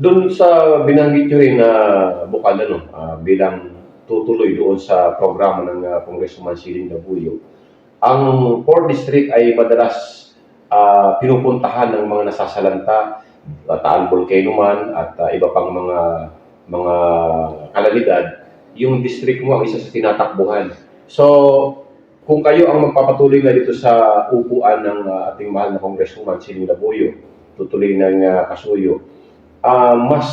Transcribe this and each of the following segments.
Doon sa binanggit nyo rin na bukal ano, ah, bilang tutuloy doon sa programa ng uh, Congressman Siling Labuyo, ang 4 district ay madalas ah, pinupuntahan ng mga nasasalanta, Bataan Volcano man at ah, iba pang mga mga kalamidad, yung district mo ang isa sa tinatakbuhan. So, kung kayo ang magpapatuloy na dito sa upuan ng ah, ating mahal na Congresswoman Siling Labuyo, tutuloy ng ah, kasuyo, ah mas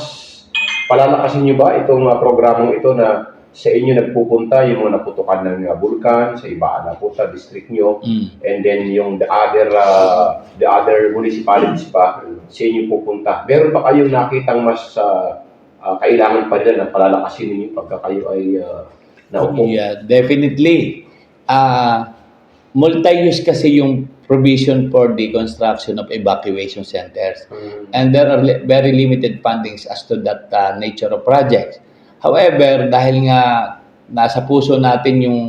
palalakasin niyo ba itong ah, programang ito na sa inyo nagpupunta yung mga naputukan ng ah, bulkan sa iba na po sa district niyo Mm. and then yung the other uh, the other municipalities pa sa inyo pupunta. Meron ba kayong nakitang mas ah, ah, kailangan pa rin na palalakasin ninyo pagka kayo ay uh, naupo? Yeah, definitely. Ah, multi-use kasi yung provision for the construction of evacuation centers. Mm. And there are li- very limited fundings as to that uh, nature of projects. However, dahil nga nasa puso natin yung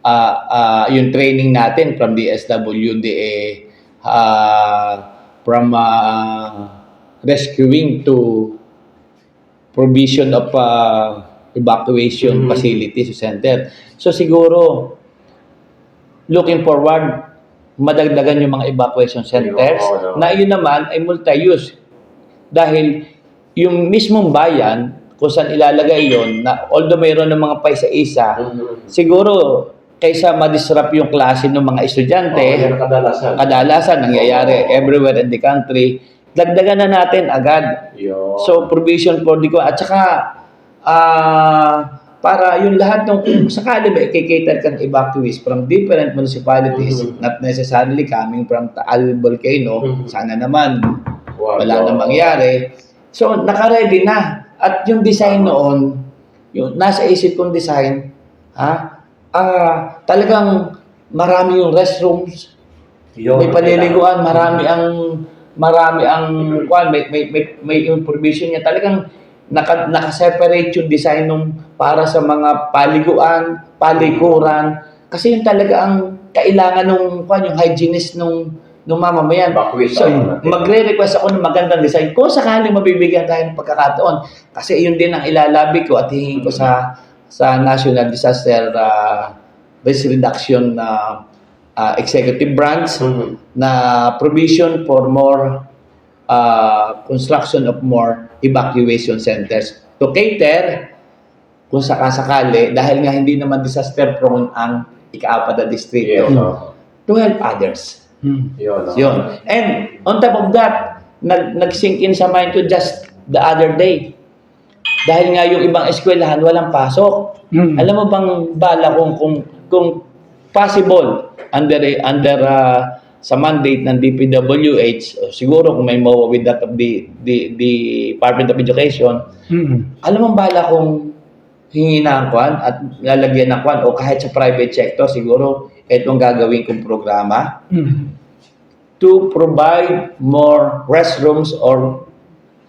ah, ah, yung training natin from the SWDA ah, from ah, rescuing to provision of ah, evacuation Mhm. facilities center. So siguro looking forward madagdagan yung mga evacuation centers Oo, oo. na yun naman ay multi-use dahil yung mismong bayan kung saan ilalagay yon na although mayroon ng mga paisa-isa Mm. siguro kaysa ma-disrupt yung klase ng mga estudyante ang kadalasan. kadalasan nangyayari everywhere in the country dagdagan na natin agad Yun. So, provision for the at saka ah para yung lahat ng kung sakali ba i-cater kang evacuees from different municipalities, Mhm. not necessarily coming from Taal Volcano, Mhm. sana naman Wow. wala nang mangyari. So, naka-ready na. At yung design noon, yung nasa isip kong design, ha, ah talagang marami yung restrooms, Yun, may paliliguan, marami ang marami ang kwan, may may may, may provision niya talagang naka naka-separate yung design nung para sa mga paliguan, palikuran kasi yung talaga ang kailangan nung kwan yung hygienist nung nung mamamayan. Evacuation So, magre-request ako ng magandang design kung sakaling mabibigyan tayo ng pagkakataon. Kasi yun din ang ilalabi ko at hingin ko sa sa National Disaster uh, Risk Reduction uh, uh, Executive Branch Mhm. na provision for more uh, construction of more evacuation centers to cater kung sakasakali dahil nga hindi naman disaster prone ang ikaapat na distrito Yes, oo. to help others. Yun. oo. Yun. And on top of that, nag, nag-sink in sa mind ko just the other day. Dahil nga yung ibang eskwelahan walang pasok. Mm. Alam mo bang bala kung kung kung possible under under uh, sa mandate ng DPWH o siguro kung may MOA with that of the the, the Department of Education Mm. alam mo bala kung hingi na ang kwan at lalagyan ng kwan o kahit sa private sector siguro itong gagawin kong programa Mm. to provide more restrooms or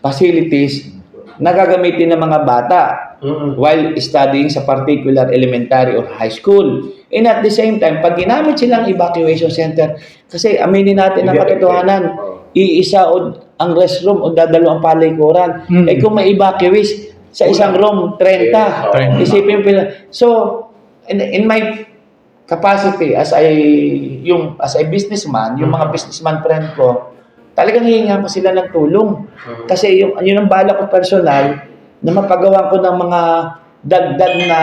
facilities na gagamitin ng mga bata Mhm. while studying sa particular elementary or high school. And at the same time, pag ginamit silang evacuation center, kasi aminin natin ang katotohanan, iisa o ang restroom o dadalawang palikuran. Mm. Eh kung may evacuees sa isang room, 30. Yes, oo. Isipin pila. So, in, in my capacity as I yung as a businessman, yung mga businessman friend ko, talagang hihingan ko sila ng tulong. Mhm. Kasi yung yun ang bala ko personal na mapagawa ko ng mga dagdag na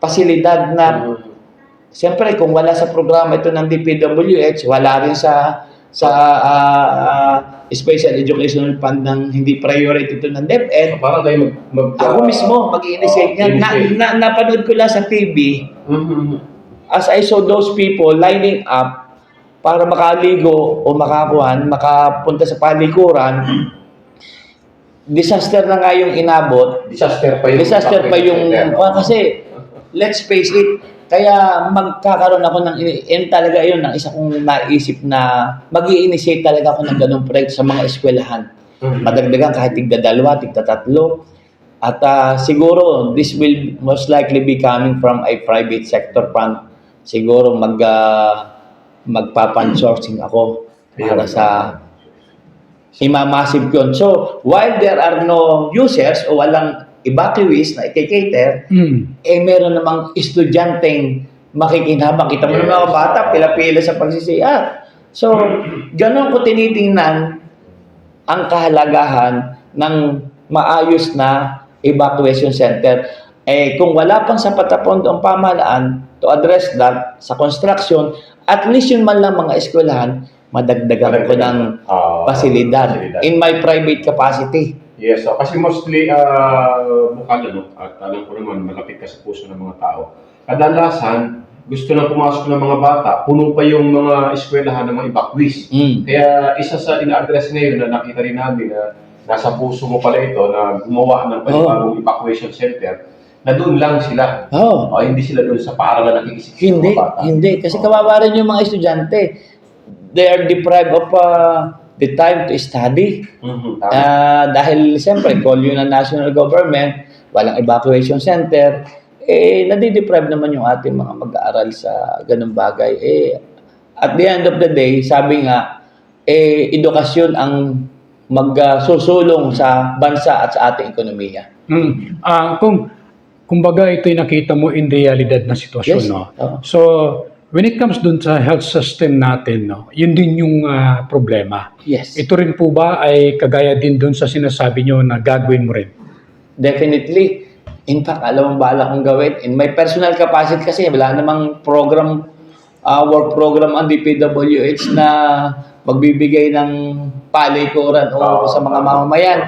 pasilidad na. Siyempre, kung wala sa programa ito ng DPWH, wala rin sa sa ah, ah, Special Educational Fund ng hindi priority ito ng DepEd. Parang kayo mag... mag Ako mismo, mag-initiate Oo, yan. Na, na, napanood ko lang sa TV, Mhm. as I saw those people lining up para makaligo o makakuhan, makapunta sa palikuran, disaster na nga yung inabot, Disaster pa yung... disaster pa yung ah, kasi let's face it kaya magkakaroon ako ng in talaga yun ng isa kong naisip na mag initiate talaga ako ng ganung proyekto sa mga eskwelahan. Mhm. madagdagan kahit tigda dalawa tigda tatlo at ah, siguro this will most likely be coming from a private sector fund. Siguro mag uh, magpapansourcing ako para sa imamassive yun. So, while there are no users o walang evacuees na i-cater, Mm. eh meron namang estudyanteng makikinabang. Kita mo Yes. mga bata, pila-pila sa pagsisiyar. So, ganun ko tinitingnan ang kahalagahan ng maayos na evacuation center. Eh, kung wala pang sapat na pondo ang pamahalaan to address that sa construction, at least yun man lang mga eskwelahan, madagdagan ko ng Ah, pasilidad pasilidad. in my private capacity. Yes, so kasi mostly uh, bukal ano, at alam ko naman malapit ka sa puso ng mga tao. Kadalasan, gusto na pumasok ng mga bata, puno pa yung mga eskwelahan ng mga evacuees. Mm. Kaya isa sa ina-address ngayon na nakita rin namin na nasa puso mo pala ito na gumawa ng panibagong evacuation center na doon lang sila. Oh. O, hindi sila doon sa paaralan nakikisip sa Hindi, hindi. Kasi Oh. kawawa rin yung mga estudyante. They are deprived of uh, the time to study. Mhm, tama. Ah, dahil siyempre, call yun ng national government, walang evacuation center, eh, nadideprive naman yung ating mga mag-aaral sa ganung bagay. Eh, at the end of the day, sabi nga, eh, edukasyon ang magsusulong sa bansa at sa ating ekonomiya. Mm. Ah, kung kumbaga ito'y nakita mo in realidad na sitwasyon, Yes. no? Oo. So, when it comes dun sa health system natin, no, yun din yung ah, problema. Yes. Ito rin po ba ay kagaya din dun sa sinasabi nyo na gagawin mo rin? Definitely. In fact, alam mo bala kong gawin. In my personal capacity kasi, wala namang program, uh, work program ang DPWH na magbibigay ng palikuran o Oo. sa mga mamamayan.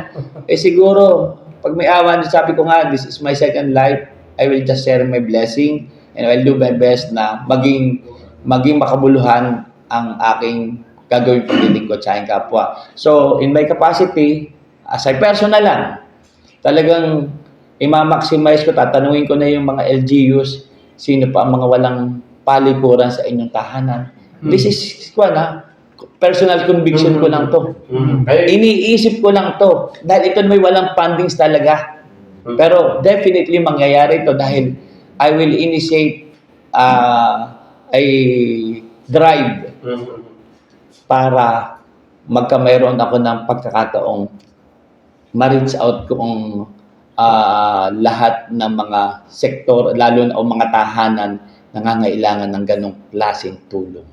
Eh siguro, pag may awan, sabi ko nga, this is my second life. I will just share my blessing and I'll do my best na maging maging makabuluhan ang aking gagawin paglilingkod sa aking kapwa. So, in my capacity, as a personal lang, talagang i-maximize ko, tatanungin ko na yung mga LGUs, sino pa ang mga walang palikuran sa inyong tahanan. This is, kuha na, personal conviction ko lang to. Mhm. Kaya, Iniisip ko lang to. Dahil ito may walang fundings talaga. Pero definitely mangyayari ito dahil I will initiate uh, a drive para magkamayroon ako ng pagkakataong ma-reach out kung ah, lahat ng mga sektor, lalo na o mga tahanan, nangangailangan ng ganong klaseng tulong.